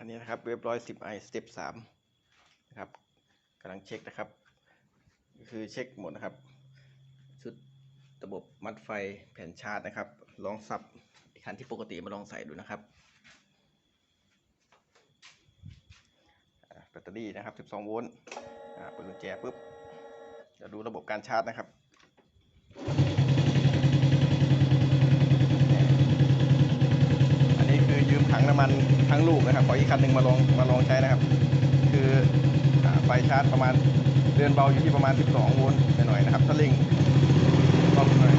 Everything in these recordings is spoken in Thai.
คันนี้นะครับเรียบร้อย10 i สเต็ป3นะครับกำลังเช็คนะครับคือเช็คหมดนะครับ ชุดระบบมัดไฟแผ่นชาร์จนะครับ ลองสับอีกคันที่ปกติมาลองใส่ดูนะครับแบตเตอรี่นะครับ 12 โวลต์อ่าเปิดกุญแจปุ๊บเดี๋ยวดูระบบการชาร์จนะครับ อันนี้คือยื มันทั้งลูกนะครับขออีกคันหนึ่งมาลองมาลองใช้นะครับ คือไฟชาร์จประมาณเดือนเบาอยู่ที่ประมาณ 12 โวลต์หน่อยๆนะครับถ้าเร่งต้องหน่อย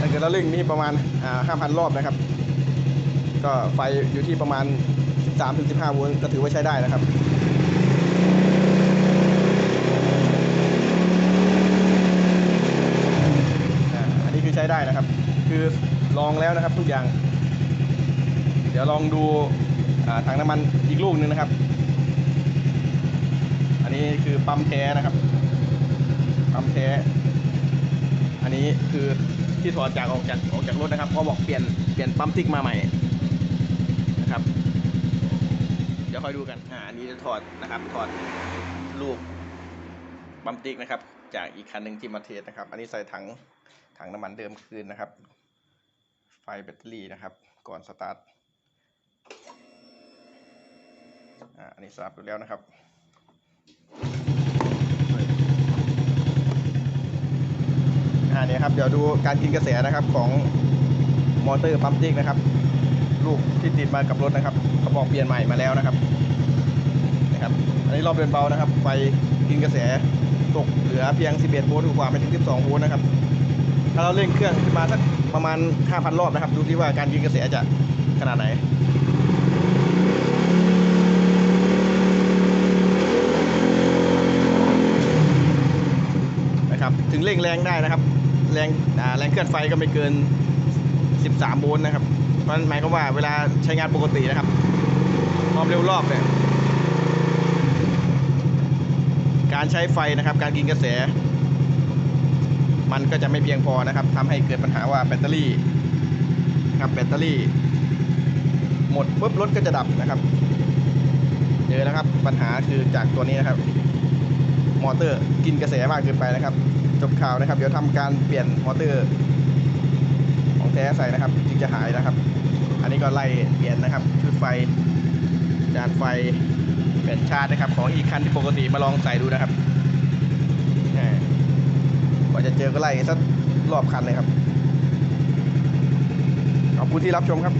ถ้าเกิดเราเร่งนี่ประมาณ 5,000 รอบนะครับ ก็ไฟอยู่ที่ประมาณ 13-15 โวลต์ก็ถือว่าใช้ได้นะครับ อ่าอันนี้คือ ใช้ได้นะครับ คือลองแล้วนะครับทุกอย่าง เดี๋ยวลองดูถังน้ำมันอีกลูกหนึงนะครับ อันนี้คือปั๊มแท้นะครับปั๊มแท้อันนี้คือที่ถอดจากออกจากออกจากรถนะครับเพราบอกเปลี่ยนเปลี่ยนปั๊มติ๊กมาใหม่นะครับ เดี๋ยวค่อยดูกันอ่าอันนี้จะถอดนะครับถอดลูกปั๊มติ๊กนะครับ จากอีกคันหนึ่งที่มาเทสนะครับ อันนี้ใส่ถัง ถังน้ำมันเดิมคืนนะครับ ไฟแบตเตอรี่นะครับ ก่อนสตาร์ทอ่าอันนี้สตาร์ทแล้วนะครับอ่าเนี่ยครับเดี๋ยวดูการกินกระแสนะครับของมอเตอร์ปั๊มติ๊กนะครับ ลูกที่ติดมากับรถนะครับเขาบอกเปลี่ยนใหม่มาแล้วนะครับนะครับ อันนี้รอบเดินเบานะครับ ไฟกินกระแสตกเหลือเพียง 11 โวลต์กว่าไม่ถึง 12 โวลต์นะครับ ถ้าเราเร่งเครื่องขึ้นมาสักประมาณ 5,000 รอบนะครับ ดูที่ว่าการกินกระแสจะขนาดไหนนะครับถึงเร่งแรงได้นะครับ แรงแรงเคลื่อนไฟก็ไม่เกิน 13 โวลต์นะครับเพราะนั้นหมายความว่าเวลาใช้งานปกตินะครับความเร็วรอบเนี่ยการใช้ไฟนะครับ การกินกระแส มันก็จะไม่เพียงพอนะครับทำให้เกิดปัญหาว่าแบตเตอรี่ครับแบตเตอรี่ หมดปุ๊บรถก็จะดับนะครับเจอนะครับปัญหาคือจากตัวนี้นะครับ มอเตอร์กินกระแสมากเกินไปนะครับ จบข่าวนะครับ เดี๋ยวทำการเปลี่ยนมอเตอร์ ของแท้ใส่นะครับจึงจะหายนะครับ อันนี้ก็ไล่เปลี่ยนนะครับชุดไฟจานไฟเปลี่ยนชาร์จนะครับ ของอีกคันที่ปกติมาลองใส่ดูนะครับ กว่าจะเจอก็ไล่สักรอบคันเลยครับขอบคุณที่รับชมครับ